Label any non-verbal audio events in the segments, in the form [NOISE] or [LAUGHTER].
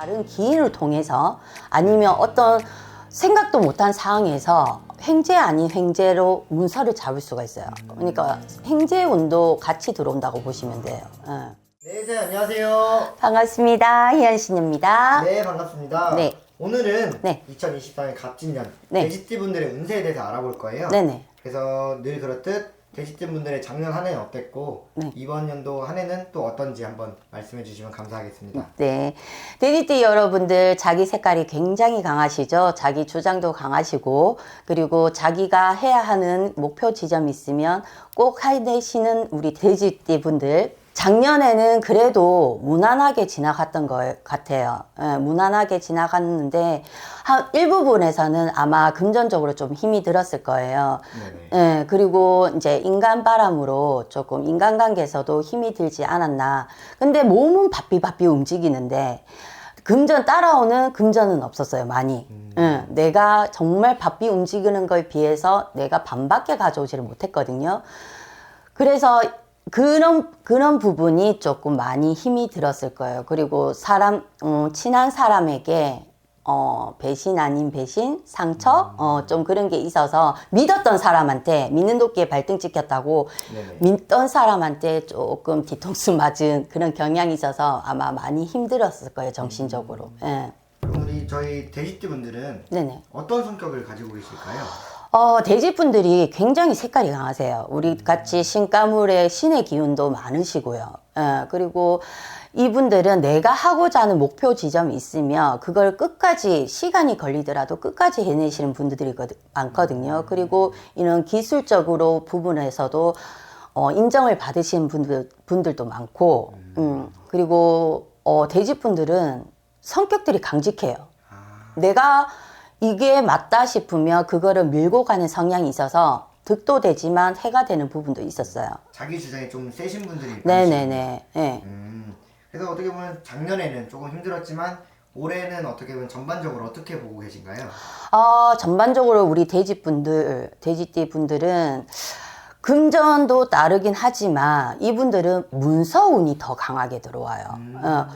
다른 기인을 통해서 아니면 어떤 생각도 못한 상황에서 횡재 아닌 횡재로 문서를 잡을 수가 있어요. 그러니까 횡재 운도 같이 들어온다고 보시면 돼요. 예. 네, 선생님 안녕하세요. 반갑습니다. 희연신입니다. 네, 반갑습니다. 네. 오늘은 네. 2024년 갑진년 네. 돼지띠 분들의 운세에 대해서 알아볼 거예요. 네네. 그래서 늘 그렇듯 돼지띠 분들의 작년 한 해는 어땠고 네. 이번 연도 한 해는 또 어떤지 한번 말씀해 주시면 감사하겠습니다. 네. 돼지띠 여러분들 자기 색깔이 굉장히 강하시죠? 자기 주장도 강하시고, 그리고 자기가 해야 하는 목표 지점이 있으면 꼭 해내시는 우리 돼지띠 분들. 작년에는 그래도 무난하게 지나갔던 것 같아요. 예, 무난하게 지나갔는데, 한 일부분에서는 아마 금전적으로 좀 힘이 들었을 거예요. 예, 그리고 이제 인간 바람으로 조금 인간관계에서도 힘이 들지 않았나. 근데 몸은 바삐바삐 움직이는데, 금전 따라오는 금전은 없었어요, 많이. 예, 내가 정말 바삐 움직이는 거에 비해서 내가 반밖에 가져오지를 못했거든요. 그래서 그런 그런 부분이 조금 많이 힘이 들었을 거예요. 그리고 사람 어, 친한 사람에게 어, 배신 아닌 배신, 상처, 어, 좀 그런 게 있어서 믿었던 사람한테 믿는 도끼에 발등 찍혔다고 네네. 믿던 사람한테 조금 뒤통수 맞은 그런 경향이 있어서 아마 많이 힘들었을 거예요, 정신적으로. 예. 그럼 우리 저희 돼지띠 분들은 네네. 어떤 성격을 가지고 계실까요? 어, 돼지분들이 굉장히 색깔이 강하세요. 우리 같이 신가물의 신의 기운도 많으시고요. 예, 그리고 이분들은 내가 하고자 하는 목표 지점이 있으면 그걸 끝까지 시간이 걸리더라도 끝까지 해내시는 분들이 거든- 많거든요. 그리고 이런 기술적으로 부분에서도 어, 인정을 받으시는 분들, 분들도 많고, 음, 그리고 어, 돼지분들은 성격들이 강직해요. 아, 내가 이게 맞다 싶으면 그거를 밀고 가는 성향이 있어서 득도 되지만 해가 되는 부분도 있었어요. 자기 주장이 좀 세신 분들이 네네네. 예. 음, 그래서 어떻게 보면 작년에는 조금 힘들었지만 올해는 어떻게 보면 전반적으로 어떻게 보고 계신가요? 어, 전반적으로 우리 돼지분들, 돼지띠 분들은 금전도 따르긴 하지만 이분들은 문서운이 더 강하게 들어와요. 어,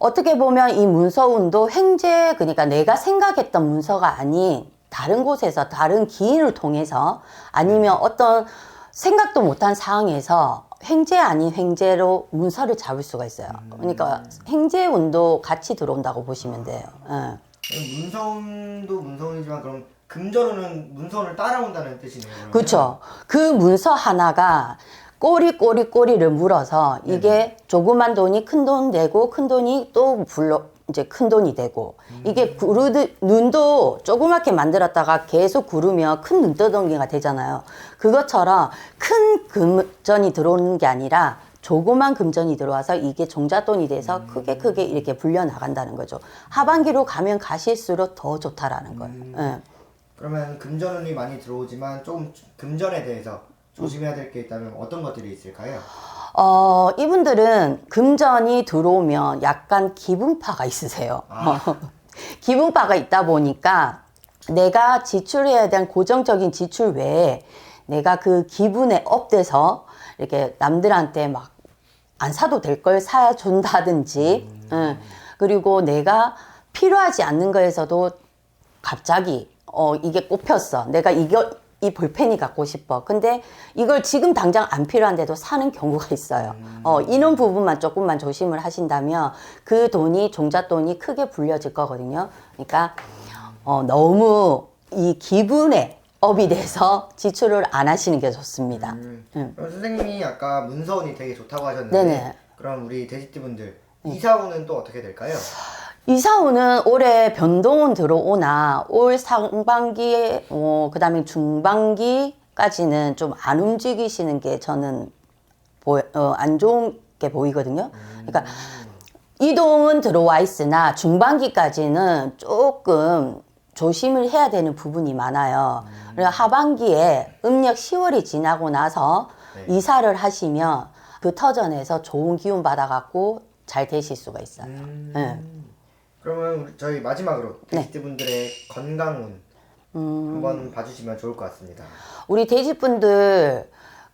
어떻게 보면 이 문서운도 횡재, 그러니까 내가 생각했던 문서가 아닌 다른 곳에서 다른 기인을 통해서 아니면 어떤 생각도 못한 상황에서 횡재 아닌 횡재로 문서를 잡을 수가 있어요. 그러니까 횡재 운도 같이 들어온다고 보시면 돼요. 예. 그럼 문서운도 문서운이지만 그럼 금전운은 문서운을 따라온다는 뜻이네요. 그러면? 그렇죠. 그 문서 하나가 꼬리 꼬리 꼬리를 물어서 이게 조그만 돈이 큰 돈 되고 큰 돈이 또 불러 이제 큰 돈이 되고 이게 구르듯 눈도 조그맣게 만들었다가 계속 구르면 큰 눈떠덩이가 되잖아요. 그것처럼 큰 금전이 들어오는 게 아니라 조그만 금전이 들어와서 이게 종잣돈이 돼서 크게 크게 이렇게 불려 나간다는 거죠. 하반기로 가면 가실수록 더 좋다라는 거예요. 예. 그러면 금전운이 많이 들어오지만 조금 금전에 대해서 조심해야 될 게 있다면 어떤 것들이 있을까요? 어, 이분들은 금전이 들어오면 약간 기분파가 있으세요. [LAUGHS] 기분파가 있다 보니까 내가 지출해야 되는 고정적인 지출 외에 내가 그 기분에 업돼서 이렇게 남들한테 막 안 사도 될 걸 사준다든지, 응. 그리고 내가 필요하지 않는 거에서도 갑자기 어 이게 꼽혔어. 내가 이거 이 볼펜이 갖고 싶어. 근데 이걸 지금 당장 안 필요한데도 사는 경우가 있어요. 어 이런 부분만 조금만 조심을 하신다면 그 돈이 종잣돈이 크게 불려질 거거든요. 그러니까 어 너무 이 기분에 업이 돼서 지출을 안 하시는 게 좋습니다. 음. 음. 그럼 선생님이 아까 문서운이 되게 좋다고 하셨는데 네네. 그럼 우리 돼지띠분들 이사운은 또 어떻게 될까요? 이사오는 올해 변동은 들어오나 올 상반기에 어, 그다음에 중반기까지는 좀 안 움직이시는 게 저는 보, 어, 안 좋은 게 보이거든요. 그러니까 이동은 들어와 있으나 중반기까지는 조금 조심을 해야 되는 부분이 많아요. 그래서 하반기에 음력 10월이 지나고 나서 네. 이사를 하시면 그 터전에서 좋은 기운 받아갖고 잘 되실 수가 있어요. 음. 네. 그러면 우리 저희 마지막으로 네. 돼지띠분들의 건강운 음. 한번 봐주시면 좋을 것 같습니다. 우리 돼지분들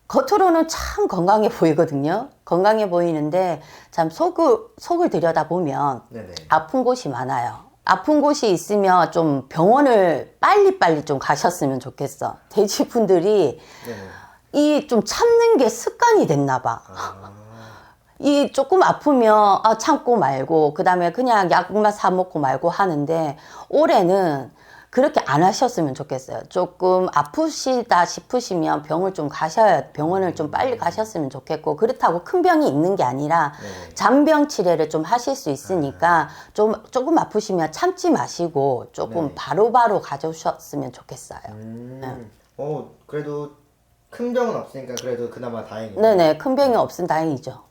겉으로는 참 건강해 보이거든요. 건강해 보이는데 참 속을 속을 들여다 보면 네네. 아픈 곳이 많아요. 아픈 곳이 있으면 좀 병원을 빨리빨리 좀 가셨으면 좋겠어. 돼지분들이 네네. 이 좀 참는 게 습관이 됐나 봐. 아, 이 조금 아프면 아, 참고 말고 그 다음에 그냥 약만 사 먹고 말고 하는데 올해는 그렇게 안 하셨으면 좋겠어요. 조금 아프시다 싶으시면 병을 좀 가셔야 병원을 좀 빨리 가셨으면 좋겠고 그렇다고 큰 병이 있는 게 아니라 네. 잔병 치레를 좀 하실 수 있으니까 좀 조금 아프시면 참지 마시고 조금 네. 바로바로 가져오셨으면 좋겠어요. 음. 어, 그래도 큰 병은 없으니까 그래도 그나마 다행이네요. 네네 큰 병이 없으면 다행이죠.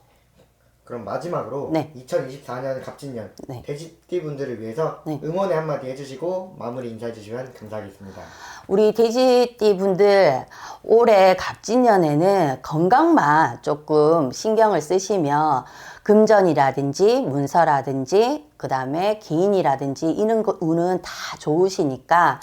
그럼 마지막으로 네. 2024년 갑진년 네. 돼지띠 분들을 위해서 네. 응원의 한마디 해주시고 마무리 인사해 주시면 감사하겠습니다. 우리 돼지띠 분들 올해 갑진년에는 건강만 조금 신경을 쓰시면 금전이라든지 문서라든지 그 다음에 기인이라든지 이런 거 운은 다 좋으시니까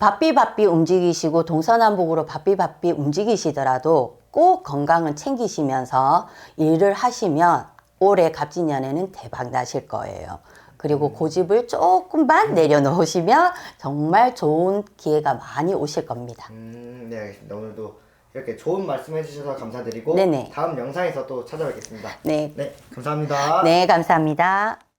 바삐바삐 움직이시고 동서남북으로 바삐바삐 움직이시더라도 꼭 건강은 챙기시면서 일을 하시면 올해 갑진년에는 대박 나실 거예요. 그리고 고집을 조금만 내려놓으시면 정말 좋은 기회가 많이 오실 겁니다. 음, 네 알겠습니다. 오늘도 이렇게 좋은 말씀 해 주셔서 감사드리고 네네. 다음 영상에서 또 찾아뵙겠습니다. 네. 네, 감사합니다. 네, 감사합니다.